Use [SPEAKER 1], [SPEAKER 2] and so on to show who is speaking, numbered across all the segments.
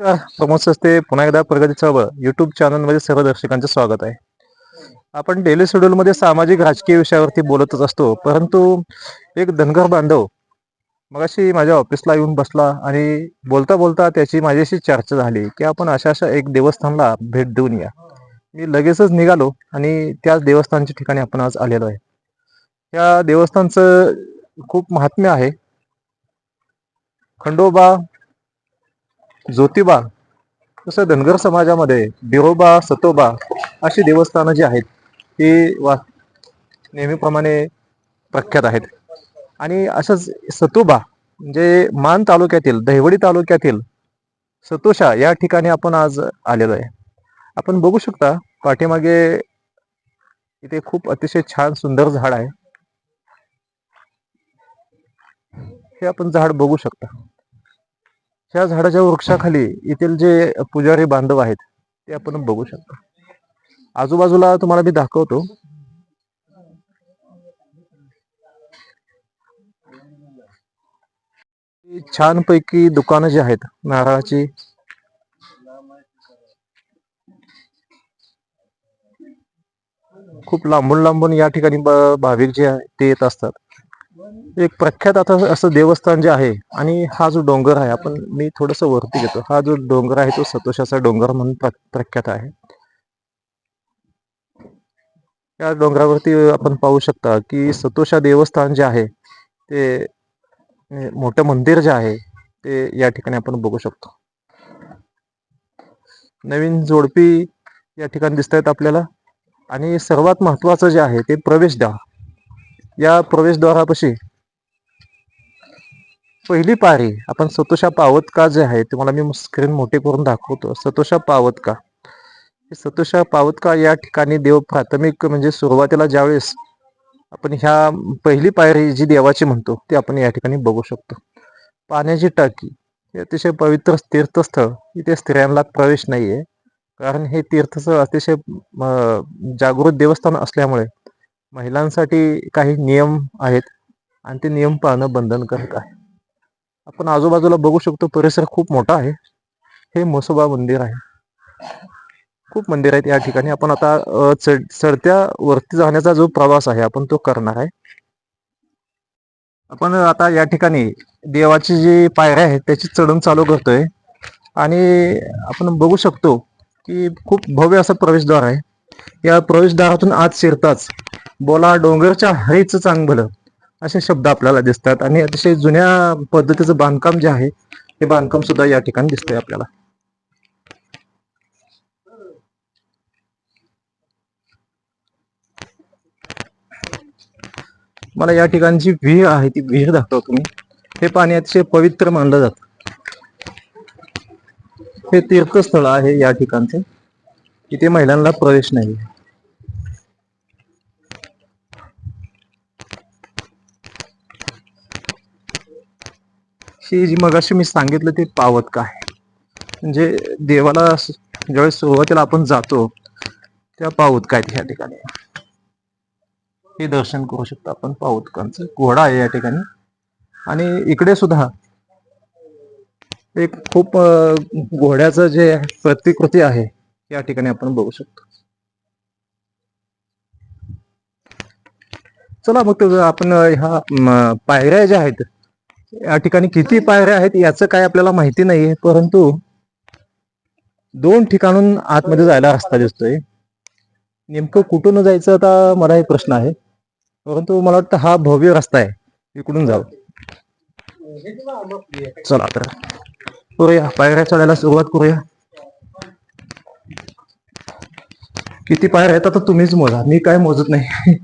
[SPEAKER 1] नमस्कार प्रमोद सस्ते पुन्हा एकदा प्रगती चळवळ युट्यूब चॅनलमध्ये सर्व दर्शकांचे स्वागत आहे. आपण डेली शेड्यूलमध्ये सामाजिक राजकीय विषयावरती बोलतच असतो परंतु एक धनगर बांधव मगाशी माझ्या ऑफिसला येऊन बसला आणि बोलता बोलता त्याची माझ्याशी चर्चा झाली की आपण अशा अशा एक देवस्थानला भेट देऊन या. मी लगेचच निघालो आणि त्याच देवस्थानच्या ठिकाणी आपण आज आलेलो आहे. त्या देवस्थानचं खूप महात्म्य आहे. खंडोबा ज्योतिबा तसं धनगर समाजामध्ये बिरोबा सतोबा अशी देवस्थानं जी आहेत ती वा नेहमीप्रमाणे प्रख्यात आहेत. आणि असंच सतोबा म्हणजे मान तालुक्यातील दहिवडी तालुक्यातील सतोषा या ठिकाणी आपण आज आलेलो आहे. आपण बघू शकता पाठीमागे इथे खूप अतिशय छान सुंदर झाड आहे. हे आपण झाड बघू शकता. ह्या झाडाच्या वृक्षाखाली येथील जे पुजारी बांधव आहेत ते आपण बघू शकता. आजूबाजूला तुम्हाला मी दाखवतो. छान पैकी दुकानं जी आहेत नारळाची. खूप लांबून लांबून या ठिकाणी भाविक जे आहे ते येत असतात. एक प्रख्यात आता असं देवस्थान जे आहे आणि हा जो डोंगर आहे आपण मी थोडस वरती घेतो. हा जो डोंगर आहे तो सतोषाचा डोंगर म्हणून प्रख्यात आहे. या डोंगरावरती आपण पाहू शकता की सतोषा देवस्थान जे आहे ते मोठं मंदिर जे आहे ते या ठिकाणी आपण बघू शकतो. नवीन जोडपी या ठिकाणी दिसत आहेत आपल्याला. आणि सर्वात महत्वाचं जे आहे ते प्रवेशद्वार. या प्रवेशद्वारापाशी. पहिली पायरी आपण सतोषा पावतका जे आहे तुम्हाला मी स्क्रीन मोठे करून दाखवतो. सतोषा पावतका. हे सतोषा पावतका या ठिकाणी देव प्राथमिक म्हणजे सुरुवातीला ज्यावेळेस आपण ह्या पहिली पायरी जी देवाची म्हणतो ती आपण या ठिकाणी बघू शकतो. पाण्याची टाकी हे अतिशय पवित्र तीर्थस्थळ. इथे स्त्रियांना प्रवेश नाहीये. कारण हे तीर्थस्थळ अतिशय जागृत देवस्थान असल्यामुळे महिलांसाठी काही नियम आहेत आणि ते नियम पाळणं बंधनकारक आहे. आपण आजूबाजूला बघू शकतो परिसर खूप मोठा आहे. हे मसोबा मंदिर आहे. खूप मंदिर आहेत या ठिकाणी. आपण आता चढ चढत्या वरती जाण्याचा जो प्रवास आहे आपण तो करणार आहे. आपण आता या ठिकाणी देवाची जी पायऱ्या आहेत त्याची चढून चालू करतोय. आणि आपण बघू शकतो की खूप भव्य असं प्रवेशद्वार आहे. या प्रवेशद्वारातून आत शिरताच बोला डोंगरच्या हरीच चांगलं असे शब्द आपल्याला दिसतात. आणि अतिशय जुन्या पद्धतीचं बांधकाम जे आहे ते बांधकाम सुद्धा या ठिकाणी दिसतंय आपल्याला. मला या ठिकाणची विहीर आहे ती विहीर दाखवतो तुम्ही. हे पाणी अतिशय पवित्र मानलं जात. हे तीर्थस्थळ आहे या ठिकाणचे. इथे महिलांना प्रवेश नाही ही जी मगाशी मी सांगितलं ते पावत आहे म्हणजे देवाला ज्यावेळेस सुरुवातीला आपण जातो त्या पावत काय ह्या ठिकाणी? हे दर्शन करू शकतो आपण पाऊतकांचं घोडा आहे या ठिकाणी. आणि इकडे सुद्धा एक खूप घोड्याचं जे प्रतिकृती आहे या ठिकाणी आपण बघू शकतो. चला मग आपण ह्या पायऱ्या ज्या आहेत या ठिकाणी किती पायऱ्या आहेत याचं काय आपल्याला माहिती नाहीये परंतु दोन ठिकाणून आतमध्ये जायला रस्ता दिसतोय. नेमकं कुठून जायचं आता मला एक प्रश्न आहे परंतु मला वाटतं हा भव्य रस्ता आहे. इकडून जावं चला तर करूया पायऱ्या चढायला सुरुवात करूया. किती पायऱ्या आहेत आता तुम्हीच मोजा मी काय मोजत नाही.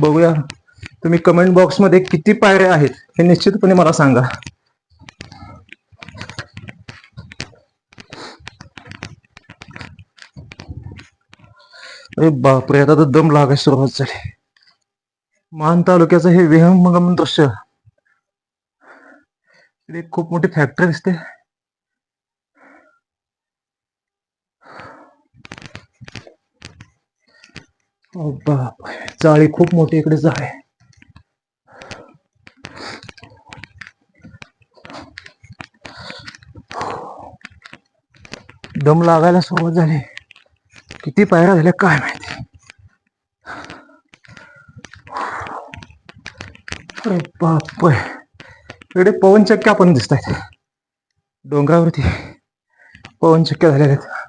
[SPEAKER 1] बघूया. तुम्ही कमेंट बॉक्समध्ये किती पायऱ्या आहेत हे निश्चितपणे मला सांगा. अरे बापरे आता तर दम लागायला सुरुवात झाली. मान तालुक्याचं हे विहंगम दृश्य. एक खूप मोठी फॅक्टरी दिसते. बाप जाळी खूप मोठी इकडे जाळ आहे. दम लागायला सुरुवात झाली. किती पायऱ्या झाल्या काय माहिती. अरे बाप इकडे पवनचक्क्या पण दिसत आहेत डोंगरावरती पवनचक्क्या झालेल्या आहेत.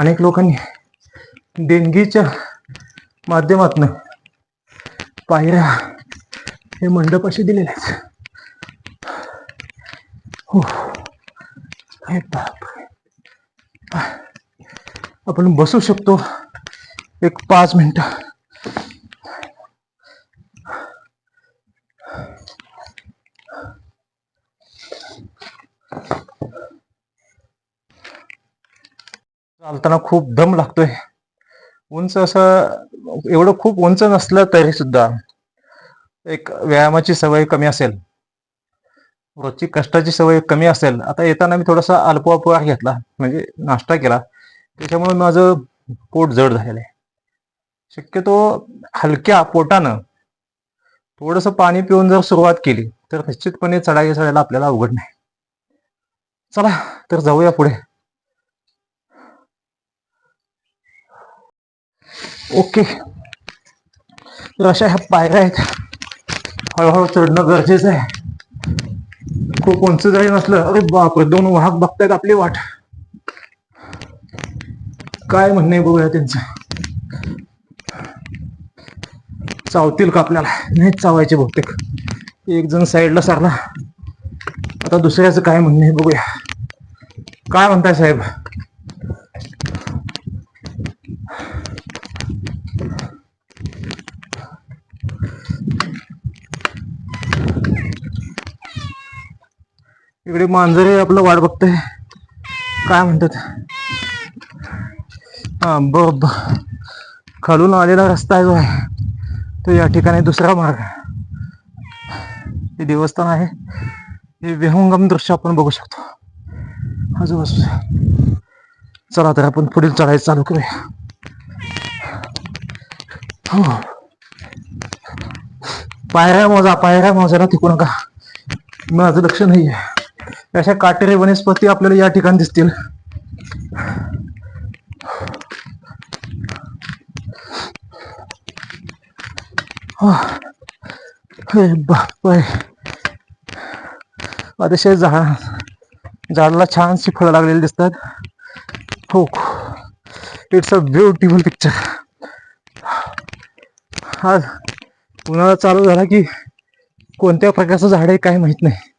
[SPEAKER 1] अनेक लोकांनी देणगीच्या माध्यमातून पायऱ्या हे मंडप असे दिलेले आहेत. हो. बाप आपण बसू शकतो एक पाच मिनटं. चालताना खूप दम लागतोय. उंच असं एवढं खूप उंच नसलं तरी सुद्धा एक व्यायामाची सवय कमी असेल. रोजची कष्टाची सवय कमी असेल. आता येताना मी थोडासा अल्पोपहार घेतला म्हणजे नाश्ता केला. त्याच्यामुळे माझं पोट जड झालेलं आहे. शक्यतो हलक्या पोटानं थोडंसं पाणी पिऊन जर सुरुवात केली तर निश्चितपणे चढाई चढायला आपल्याला अवघड नाही. चला तर जाऊया पुढे. ओके. तर अशा ह्या पायऱ्या आहेत. हळूहळू चढणं गरजेचं आहे. खूप उंच जरी नसलं अरे बापरे दोन वाहक बघतायत आपली वाट. काय म्हणणं आहे बघूया त्यांचं. चावतील का आपल्याला? नाही चावायचे बहुतेक. एक जण साईडला सारला. आता दुसऱ्याचं काय म्हणणं आहे बघूया. काय म्हणताय साहेब? इकडे मांजरे आपलं वाट बघतंय. काय म्हणतात? हा ब ब. खालून आलेला रस्ता आहे जो आहे तो या ठिकाणी दुसरा मार्ग हे देवस्थान आहे. हे विहंगम दृश्य आपण बघू शकतो. आजूबाजू चला तर आपण पुढील चढाई चालू करूया. हो. पायऱ्या मोजा पायऱ्या मोजायला तिकू नका. माझं लक्ष नाही आहे अशा काटेरी वनस्पती आपल्याला या ठिकाणी दिसतील. बापरे. अतिशय झाड झाडाला छानशी फळं लागलेली दिसतात. हो. इट्स अ ब्युटिफुल पिक्चर आज उन्हाळा चालू झाला की कोणत्या प्रकारचं झाड आहे काय माहीत नाही.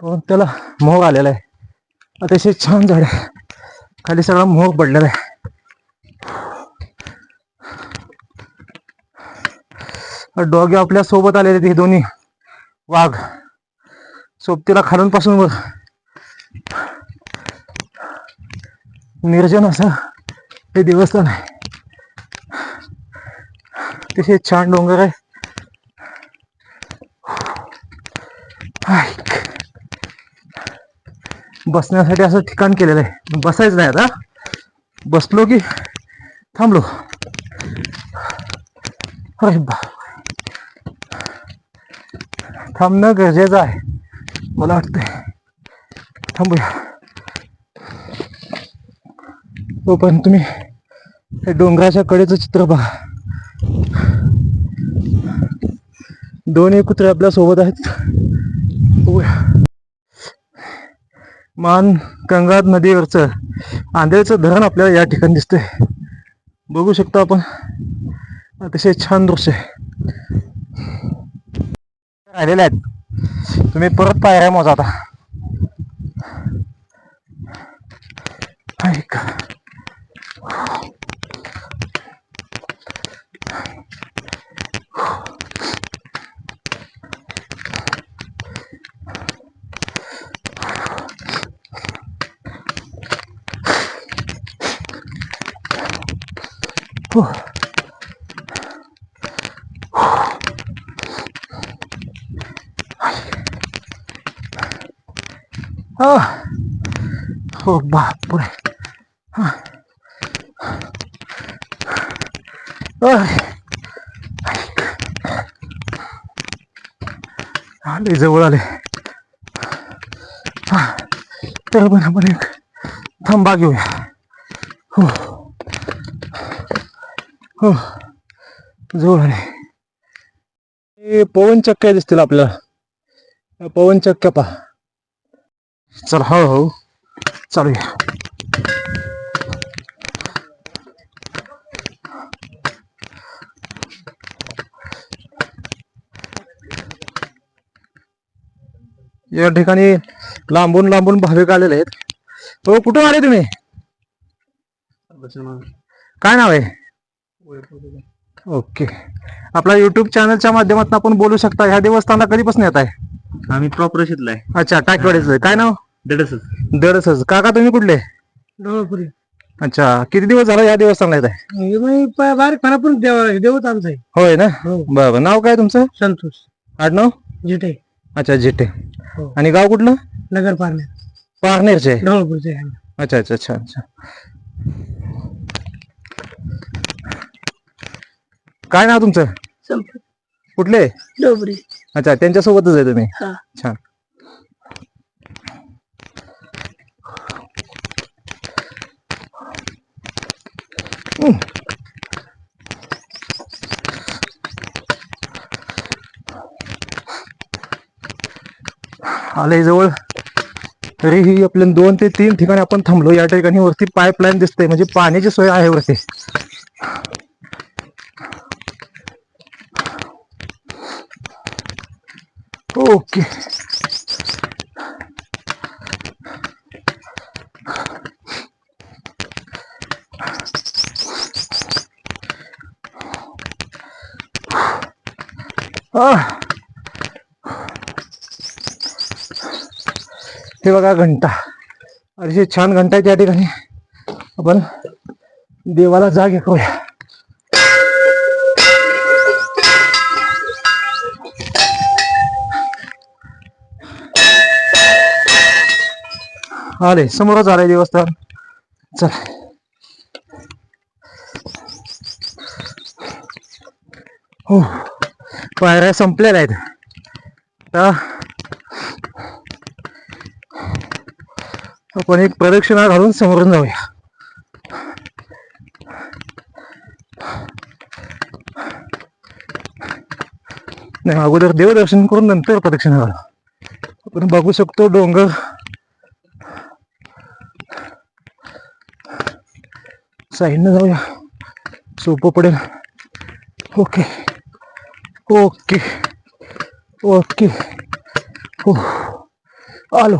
[SPEAKER 1] पण त्याला मोह आलेला आहे. अतिशय छान झाड आहे. खाली सगळा मोह पडलेला आहे. डोगे आपल्यासोबत आलेले हे दोन्ही. वाघ. सोबतीला खालून पासून बघ. निर्जन असं हे देवस्थान आहे. अतिशय छान डोंगर आहे. बसण्यासाठी असं ठिकाण केलेलं आहे. बसायचं नाही आता. बसलो की थांबलो. अरे बा. थांबणं गरजेचं आहे. मला वाटतंय. थांबूया. हो पण तुम्ही हे डोंगराच्या कडेचं चित्र बघा. दोन कुत्रे आपल्यासोबत आहेत. बघूया. मान गंगा नदीवरचं आंधळीचं धरण आपल्याला या ठिकाणी दिसतंय. बघू शकतो आपण. अतिशय छान दृश्य आलेले राहिलेले आहेत. तुम्ही परत पायऱ्या मोजा आता. ऐका. हो. आह. हो बापरे हा. आह. आले जवळ आले हा. तर पण आपण एक थांबा घेऊया हो हो जवळ आले. हे पवन चक्क्या दिसतील आपल्याला. पवन चक्क्या पहा. चल हळूहळू चालूया. या ठिकाणी लांबून लांबून भाविक आलेले आहेत. हो कुठून आले तुम्ही? काय नाव आहे? ओके. आपला युट्यूब चॅनलच्या माध्यमातून आपण बोलू शकता. ह्या देवस्थानला कधीपासून येत आहे?
[SPEAKER 2] आम्ही प्रॉपर शिकलाय
[SPEAKER 1] अच्छा टाकवाडीचं काय नाव?
[SPEAKER 2] दडसच.
[SPEAKER 1] दरसच काका तुम्ही कुठले?
[SPEAKER 3] डोळपुरी.
[SPEAKER 1] अच्छा किती दिवस झाला या देवस्थानला येत आहे?
[SPEAKER 3] बारीक पानापूर देव देवच आमचं आहे.
[SPEAKER 1] होय ना?
[SPEAKER 3] हो.
[SPEAKER 1] बरं नाव काय तुमचं?
[SPEAKER 3] संतोष.
[SPEAKER 1] आडनाव?
[SPEAKER 3] जिटे.
[SPEAKER 1] अच्छा जिटे.
[SPEAKER 3] हो.
[SPEAKER 1] आणि गाव कुठलं?
[SPEAKER 3] नगर पारणे
[SPEAKER 1] पारनेरचे. आहे.
[SPEAKER 3] ढवळपूरचे आहे. आम्ही.
[SPEAKER 1] अच्छा अच्छा अच्छा अच्छा. काय नाव तुमचं?
[SPEAKER 3] संपत.
[SPEAKER 1] कुठले?
[SPEAKER 3] डोबरी.
[SPEAKER 1] अच्छा त्यांच्यासोबतच आहे तुम्ही?
[SPEAKER 3] हा.
[SPEAKER 1] छान. हम्म. आले जवळ. तरीही आपल्या दोन ते तीन ठिकाणी आपण थांबलो. या ठिकाणी वरती पाईपलाईन दिसते म्हणजे पाण्याची सोय आहे वरती. ओके. हे बघा घंटा. अतिशय छान घंटा आहे त्या ठिकाणी. आपण देवाला जाग करूया आले समोरच आले देवस्थान चल. हो पायऱ्या संपलेल्या आहेत. आपण एक प्रदक्षिणा घालून समोरून जाऊया. नाही अगोदर देवदर्शन करून नंतर प्रदक्षिणा घालू. आपण बघू शकतो डोंगर साईडनं जाऊया. सोपं पडेल. ओके. ओके. ओके. हो. आलो.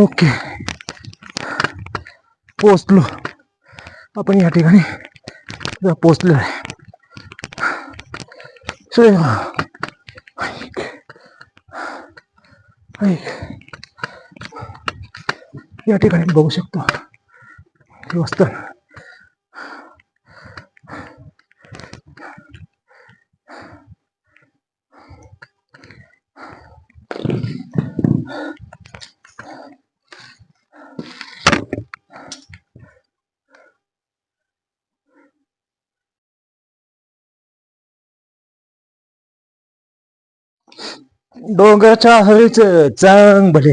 [SPEAKER 1] ओके. पोचलो. आपण या ठिकाणी पोचलो आहे. ऐक. ऐक. या ठिकाणी बघू शकतो देवस्थान डोंगराच्या हरीच चांग भले.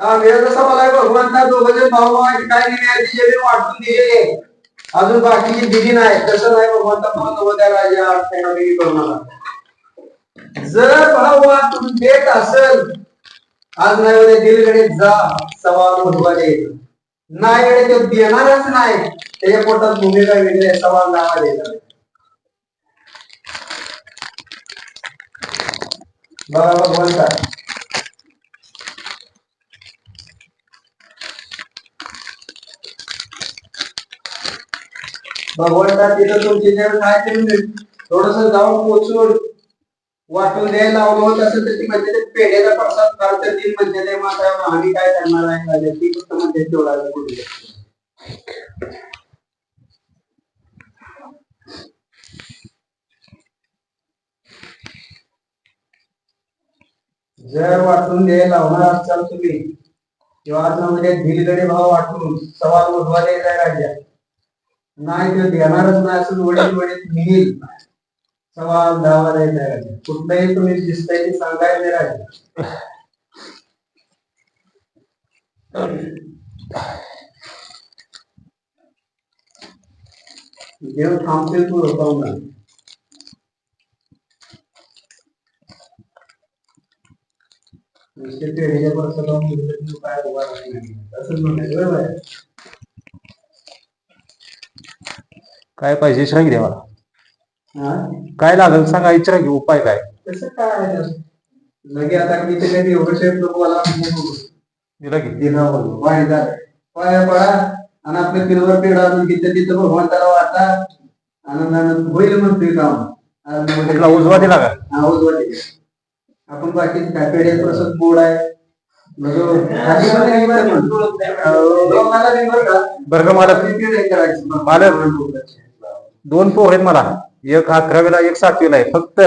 [SPEAKER 4] तांबेला सवा लाय भगवंता दोघं जण भाऊ काय दिले दिलेले वाटून दिलेले अजून बाकीची दिली नाही. तसं नाही भगवंता म्हणतो त्या राजा अडचणी करू नका. जर भाऊ वाटून देत असेल आज नाही उद्या दिलकडे जा सवाल भगवान द्यायचं नाही ते देणारच नाही. त्याच्या पोटात भूमिका वेगळी आहे, सवाल नावा द्यायचा बघा भगवंता भगवंता तिथं तुमची जर काय तरी थोडस जाऊन पोचून वाटून द्यायला लावलं होत असेल तर ती म्हणजे ते पेढ्याचा प्रसाद फार तर ती म्हणजे ते माता आम्ही काय करणार आहे? ती फक्त म्हणजे तेवढा बोलू जर वाटून द्यायला लावणार असाल तुम्ही किंवा आज म्हणजे दिलगडे भाव वाटून सवाल उद्वाले द्यायचा राजा नाही ते देणारच नाही असं वडील वडील मिळेल सवाल दावा द्यायचा कुठलंही तुम्ही दिसतंय ते सांगायचे राजा देव थांबते तू पाहून नुसते पेढीच्या की काय उभा नाही. असंच म्हणायचं बरोबर
[SPEAKER 1] काय पाहिजे? इचरा की देवाला
[SPEAKER 4] हा?
[SPEAKER 1] काय लागेल? सांगा इचरा की उपाय काय?
[SPEAKER 4] कसं काय? लगे आता मी ते काही एवढं शेप लोक मला
[SPEAKER 1] दिला की.
[SPEAKER 4] दिनावर वाहिदा पाया पडा आणि आपल्या पिलवर पेढा आणून तिथं तिथं भगवंताला वाटा आनंदानं होईल म्हणतोय काम.
[SPEAKER 1] कुठला? उजवा दिला का
[SPEAKER 4] हा, उजवा दिला. आपण बाकी काय पेढे प्रसाद गोड आहे. बरं का?
[SPEAKER 1] मालक. मालक. दोन पोर आहेत मला. एक अकरावीला एक सातवीला आहे. फक्त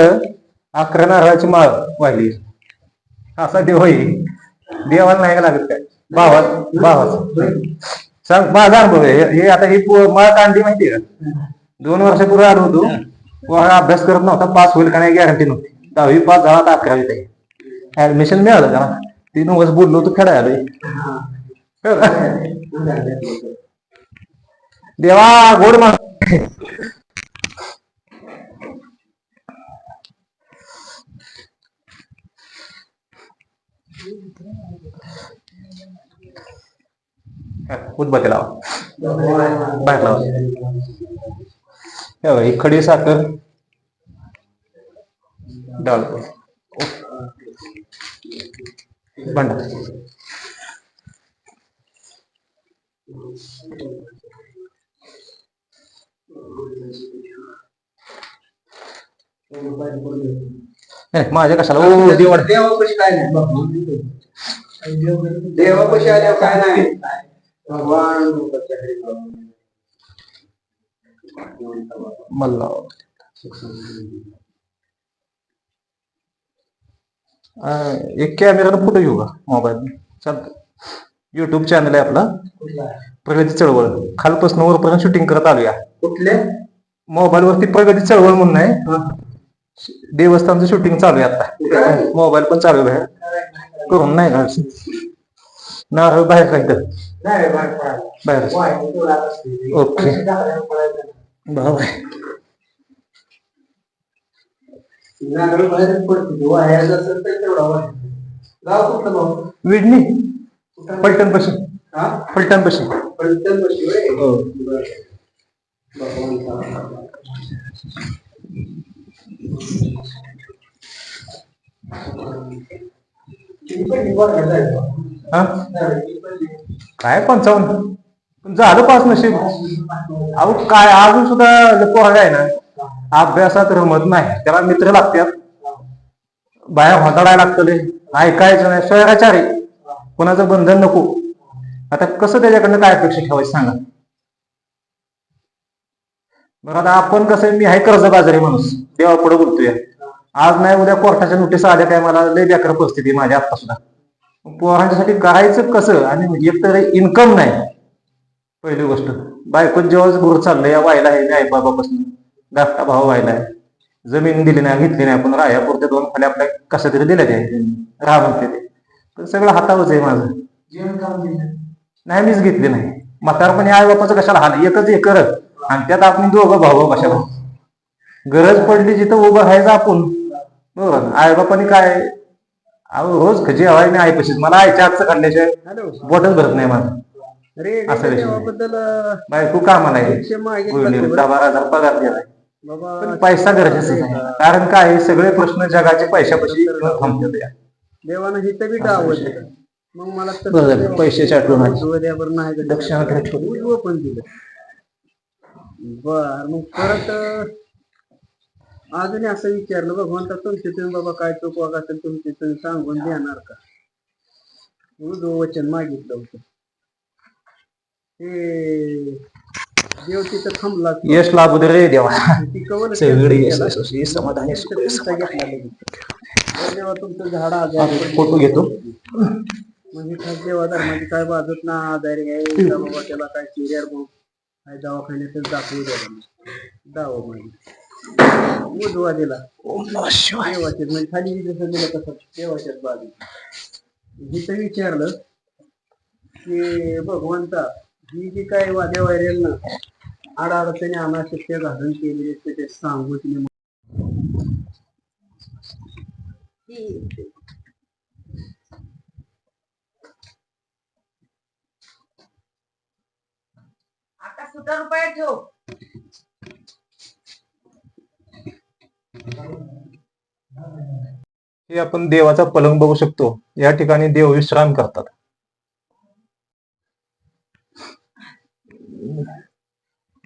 [SPEAKER 1] अकरा नारळाची माळ वाहिली. असा देव आहे. देवाला नाही लागत काय? भावात भावाच सांग माझा अनुभव आहे. हे- आता ही माळ कांडी माहिती का? दोन वर्षापूर्वी आलो होतो. पोरा अभ्यास करत नव्हता. पास होईल का नाही गॅरंटी नव्हती. दहावी पास झाला आता अकरावीत आहे. ऍडमिशन मिळालं का तीन वर्ष बोललो होतो खेळायला. आलोय. देवा गोड मा उदबत्ती लावा. बाहेर लावा. हे बघा, ही खडी साखर. डाळ. भांडा. माझ्या कशाला ओ देवड
[SPEAKER 4] देवापाशी काय नाही. देवापाशी आल्यावर काय नाही. भगवान.
[SPEAKER 1] मल्ला. एक कॅमेरानं फोटो घेऊ का? मोबाईल चालतं. युट्यूब चॅनल आहे आपला? प्रगती चळवळ. खालपासून वरपर्यंत शूटिंग करत आलोया.
[SPEAKER 4] कुठले?
[SPEAKER 1] मोबाईल वरती प्रगती चळवळ म्हणून आहे. देवस्थानचं शूटिंग चालू आहे आता. मोबाईल पण चालू आहे. करून नाही का? नारळ बाहेर काय तर
[SPEAKER 4] नाही बाहेर.
[SPEAKER 1] ओके. बाबा विडणी? पलटण पशी
[SPEAKER 4] हा
[SPEAKER 1] पलटण पशी
[SPEAKER 4] पलटण पशी
[SPEAKER 1] हो. हा? काय पंचावन्न? पण झालं पास नशीब? अहो काय अजून सुद्धा पोरगा आहे ना? अभ्यासात रमत नाही. त्याला मित्र लागतात. बाहेर होताडायला लागतले ऐकायचं नाही. शहराचारी कोणाचं बंधन नको. आता कसं त्याच्याकडनं काय अपेक्षा ठेवायची सांगा. बरं आता आपण कसं आहे, मी आहे कर्जबाजारी माणूस. देवा पुढे बोलतोय. आज नाही उद्या कोर्टाच्या नोटीस आल्या काय मला लय बेकार परिस्थिती आहे माझी आता सुद्धा. पोरांच्यासाठी करायचं कसं? आणि एक तर इन्कम नाही. पहिली गोष्ट. बायको जेव्हा गुरु चाललंय या व्हायला आहे आई बाबापासून. धाकटा भाव व्हायला आहे. जमीन दिली नाही घेतली नाही आपण. राहापुरते दोन खाली आपल्या कशा तरी दिल्या त्या. राहा म्हणते ते. पण सगळं हातावरच आहे माझं. नाही मीच घेतली नाही. म्हातारपणी आई बापाचं कशाला हाल? एकच एकर. आणि त्यात आपण दोघं भाऊ कशाला गरज पडली जिथं उभं राहायचं आपण बरोबर आई बापाने काय अहो रोज जेवाय मी आईपाशीच मला आईच्या हातचं काढल्याशिवाय बोटच भरत नाही
[SPEAKER 3] अरे
[SPEAKER 1] असं विषय. बायको कामाला बारा हजार पगार पण पैसा गरजेचा नाही कारण काय सगळे प्रश्न जगाचे पैशापाशी थांबतात.
[SPEAKER 3] देवानं हिथं बी डावलं मग मला तसं
[SPEAKER 1] बरं झालं,
[SPEAKER 3] देवा-
[SPEAKER 1] पैशाची आठवण
[SPEAKER 3] नाही तर
[SPEAKER 1] दक्षिणा
[SPEAKER 3] पण दिलं बर मग परत अं, अजूनही असं विचारलं भगवंता तुमचे तुम्ही बाबा काय चूक वागा असेल तुमचे तुम्ही सांगून देणार का? उजवं वचन मागितलं होतं. ते देव तिथं थांबला
[SPEAKER 1] यश लाभू दे रे देवा.
[SPEAKER 3] ती कवल
[SPEAKER 1] सगळीकडे यश असो, ही समाधानी सुख आहे.
[SPEAKER 3] देवा तुमचं झाड आजार
[SPEAKER 1] फोटो घेतो.
[SPEAKER 3] म्हणजे खास देवा धर्माची काय बाजूत ना आजारी आहे. का बाबा त्याला काय सिरियर काय दवाखान्यातच दाखवू द्या दावा म्हणजे उजवा दिला. देवाचे म्हणजे खाली जसं दिलं तसं. देवाच्याच बाजू हिचं विचारलं की भगवंता ही जी काय वाद्या वायरेल ना आडाअडचणी अनाशक्य घालून केलेली ते ते सांगू तिने
[SPEAKER 2] आता सुद्धा रुपये ठेव.
[SPEAKER 1] हे आपण देवाचा पलंग बघू शकतो. या ठिकाणी देव विश्राम करतात.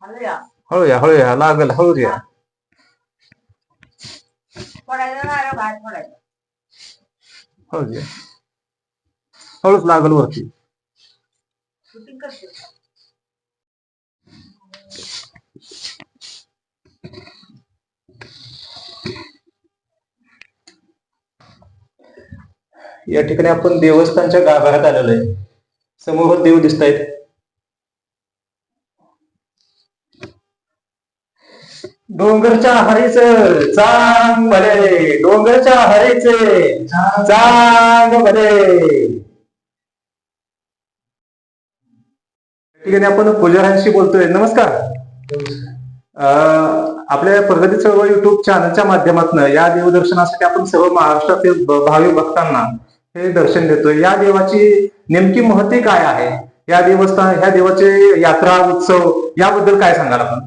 [SPEAKER 2] आलं या
[SPEAKER 1] हळू या हळू या लागल हळू या हळूच लागल वरती. या ठिकाणी आपण देवस्थानच्या गाभाऱ्यात आलेलो आहे. समोर देव दिसत आहेत डोंगरच्या हरीच चांग भले. डोंगरच्या हरीचे चांग भले. या ठिकाणी आपण पुजाऱ्यांशी बोलतोय. नमस्कार. अं, आपल्या प्रगती चळवळ युट्यूब चॅनलच्या माध्यमातून या देवदर्शनासाठी आपण सर्व महाराष्ट्रातील भाविक भक्तांना हे दर्शन देतोय. या देवाची नेमकी महती काय आहे? या देवस्थान ह्या देवाचे यात्रा उत्सव याबद्दल काय सांगाल आपण?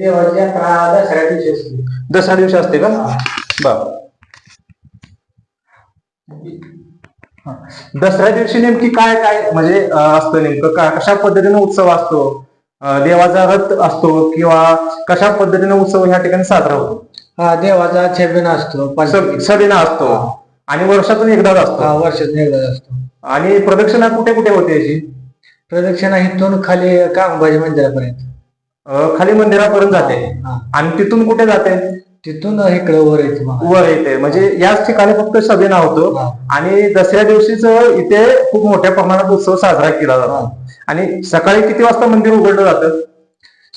[SPEAKER 3] देवाची यात्रा दसऱ्या दिवशी असते.
[SPEAKER 1] दसऱ्या दिवशी असते का? बर. हा. दसऱ्या दिवशी नेमकी काय काय म्हणजे असतं नेमकं? का कशा पद्धतीने उत्सव असतो? देवाचा रथ असतो किंवा कशा पद्धतीने उत्सव ह्या ठिकाणी साजरा होतो?
[SPEAKER 3] हा देवाचा छबिन असतो
[SPEAKER 1] स- सदिना असतो. आणि वर्षातून एकदाच
[SPEAKER 3] हा
[SPEAKER 1] असतो
[SPEAKER 3] वर्षात एकदा असतो.
[SPEAKER 1] आणि प्रदक्षिणा कुठे कुठे होते याची?
[SPEAKER 3] प्रदक्षिणा इथून खाली कामबाजी मंदिरापर्यंत.
[SPEAKER 1] अं, खाली मंदिरापर्यंत जाते.
[SPEAKER 3] हा.
[SPEAKER 1] आणि तिथून कुठे जाते?
[SPEAKER 3] तिथून इकडे वर येते मग.
[SPEAKER 1] वर येते. म्हणजे याच ठिकाणी फक्त सदिना होतो.
[SPEAKER 3] हा.
[SPEAKER 1] आणि दसऱ्या दिवशीच इथे खूप मोठ्या प्रमाणात उत्सव साजरा केला जातो. आणि सकाळी किती वाजता मंदिर उघडलं जातं?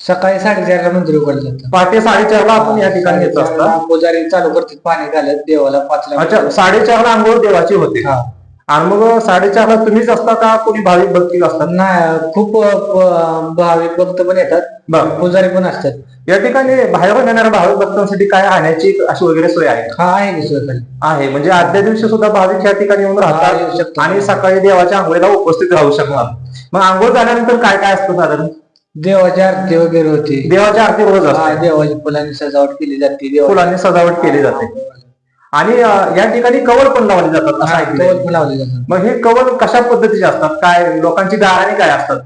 [SPEAKER 3] सकाळी साडेचारला मंदिर उघडलं जातं
[SPEAKER 1] पहाटे साडेचारला आपण या ठिकाणी येत
[SPEAKER 3] साडेचारला पुजारी चालू करतात पाणी घालत देवाला पाचला
[SPEAKER 1] अच्छा साडेचारला आंघोळ देवाची होते.
[SPEAKER 3] हा.
[SPEAKER 1] आणि मग साडेचारला तुम्हीच असता का कोणी भाविक भक्ती असतात?
[SPEAKER 3] नाही खूप अं, भाविक भक्त पण येतात.
[SPEAKER 1] बरं.
[SPEAKER 3] पुजारी पण असतात.
[SPEAKER 1] या ठिकाणी बाहेरून येणाऱ्या भाविक भक्तांसाठी काय राहण्याची अशी वगैरे सोय आहे? का?
[SPEAKER 3] हा आहे की सोय खाली.
[SPEAKER 1] आहे म्हणजे आदल्या दिवशी सुद्धा भाविक या ठिकाणी येऊन
[SPEAKER 3] हा, येऊ
[SPEAKER 1] राहतात
[SPEAKER 3] शकतात.
[SPEAKER 1] आणि सकाळी देवाच्या आंघोळीला उपस्थित राहू शकतात मग आंघोळ झाल्यानंतर काय काय असतं साधारण?
[SPEAKER 3] देवाची आरती वगैरे होती.
[SPEAKER 1] देवाची आरती रोज
[SPEAKER 3] हा
[SPEAKER 1] असते
[SPEAKER 3] देवाची फुलांनी सजावट केली जाते
[SPEAKER 1] फुलांनी सजावट केली जाते. आणि अं, या ठिकाणी कवल पण लावले जातात असं ऐकलंय.
[SPEAKER 3] पण लावली जातात.
[SPEAKER 1] मग हे कवल कशा पद्धतीचे असतात? काय लोकांची गाळणी काय असतात?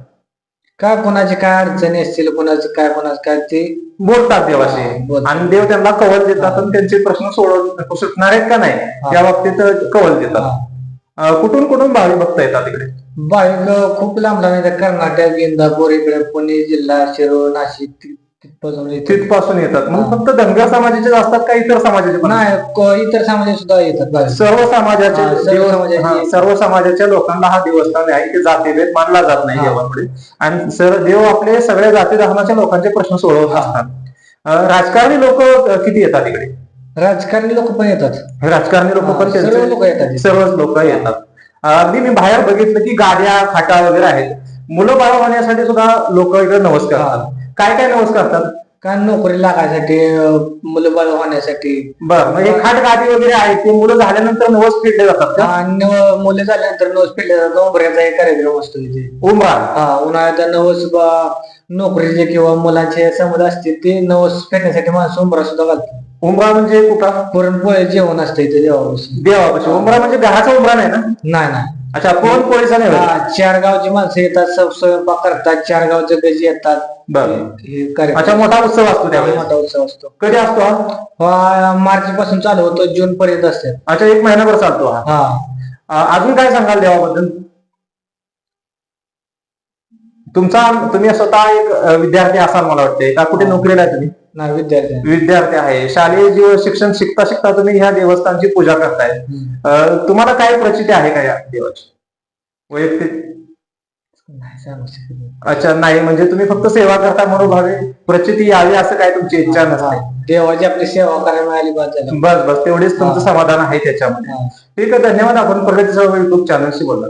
[SPEAKER 3] का कोणाची काय अडचणी असतील कोणाचं काय कोणाचं काय ते?
[SPEAKER 1] बोलतात
[SPEAKER 3] हा,
[SPEAKER 1] देवाशी
[SPEAKER 3] बोलतात.
[SPEAKER 1] आणि देव त्यांना कवल देतात आणि त्यांचे प्रश्न सोडव सुटणार आहेत का नाही? या बाबतीत कवल देतात. अं, कुठून कुठून भावी भक्त येतात इकडे?
[SPEAKER 3] भाविक खूप लांब लांब येतात कर्नाटक इंदापूर इकडे पुणे जिल्हा शिरोळ नाशिक ति- तिथपासून येतात.
[SPEAKER 1] तिथपासून येतात. मग फक्त धनगर समाजाचे असतात का इतर समाजाचे पण?
[SPEAKER 3] नाही को- इतर समाज सुद्धा येतात
[SPEAKER 1] सर्व समाजाचे
[SPEAKER 3] हा, सर्व
[SPEAKER 1] देव-
[SPEAKER 3] समाजाचे.
[SPEAKER 1] हा, सर्व समाजाच्या लोकांना हा देवस्थान आहे की जातीभेद मानला जात नाही
[SPEAKER 3] हा.
[SPEAKER 1] देवापुढे आणि सर देव आपले सगळ्या जाती धर्माच्या लोकांचे प्रश्न सोडवत असतात. अं, राजकारणी लोक किती येतात इकडे?
[SPEAKER 3] राजकारणी लोक पण येतात.
[SPEAKER 1] राजकारणी लोक पण
[SPEAKER 3] सर्व लोक येतात इथे.
[SPEAKER 1] सर्वच लोक येतात. अगदी मी बाहेर बघितलं की गाड्या खाटा वगैरे आहेत. मुलं बाळ होण्यासाठी सुद्धा लोक इकडे नमस्कार करतात. काय काय नमस्कार करतात?
[SPEAKER 3] का नोकरी लागायसाठी मुलं बाळ होण्यासाठी.
[SPEAKER 1] बरं म्हणजे खाट गादी वगैरे आहेत ते मुलं झाल्यानंतर नवस फिरले जातात का?
[SPEAKER 3] आणि मुलं झाल्यानंतर नवस पेटल्या जातात. उंबऱ्याचा एक कार्यक्रम असतो इथे.
[SPEAKER 1] उमरा
[SPEAKER 3] हा उन्हाळ्याचा नवस बा- नोकरीचे किंवा मुलांचे समज असते ते नवस फेडण्यासाठी माणसं उंबरा सुद्धा घालतात.
[SPEAKER 1] उमरा म्हणजे कुठं?
[SPEAKER 3] पुरणपोळे जेवण असतं इथे देवापासून.
[SPEAKER 1] देवापाशी उमरा म्हणजे घराचा उमरा नाही ना?
[SPEAKER 3] नाही नाही.
[SPEAKER 1] अच्छा पुरण पोळीचा नाही?
[SPEAKER 3] हा, चार गावची माणसं येतात सब स्वयंपाक करतात चार गावचे गजी येतात.
[SPEAKER 1] बरं.
[SPEAKER 3] हे कार्यक्रम.
[SPEAKER 1] अच्छा मोठा उत्सव असतो
[SPEAKER 3] हा,
[SPEAKER 1] त्यावेळेस.
[SPEAKER 3] मोठा उत्सव असतो.
[SPEAKER 1] कधी असतो हा?
[SPEAKER 3] मार्च पासून चालू होतो जून पर्यंत असते.
[SPEAKER 1] अच्छा एक महिनाभर चालतो हा.
[SPEAKER 3] हा.
[SPEAKER 1] अं, अजून काय सांगाल देवाबद्दल? तुमचा तुम्ही स्वतः एक अं, विद्यार्थी असाल मला वाटते का कुठे नोकरीला आहे तुम्ही?
[SPEAKER 3] विद्यार्थी
[SPEAKER 1] विद्यार्थी आहे. शालेय जीवन शिक्षण शिकता शिकता तुम्ही ह्या देवस्थानची पूजा करताय. तुम्हाला काय प्रचिती आहे का या देवाची? वैयक्तिक. अच्छा नाही म्हणजे तुम्ही फक्त सेवा करता मनोभावे प्रचिती यावी असं काय तुमची इच्छा नसते?
[SPEAKER 3] देवाची आपली सेवा करायला मिळाली
[SPEAKER 1] बस बस तेवढेच तुमचं समाधान आहे त्याच्यामध्ये. ठीक आहे धन्यवाद आपण प्रगतीसह युट्यूब चॅनलशी बोलला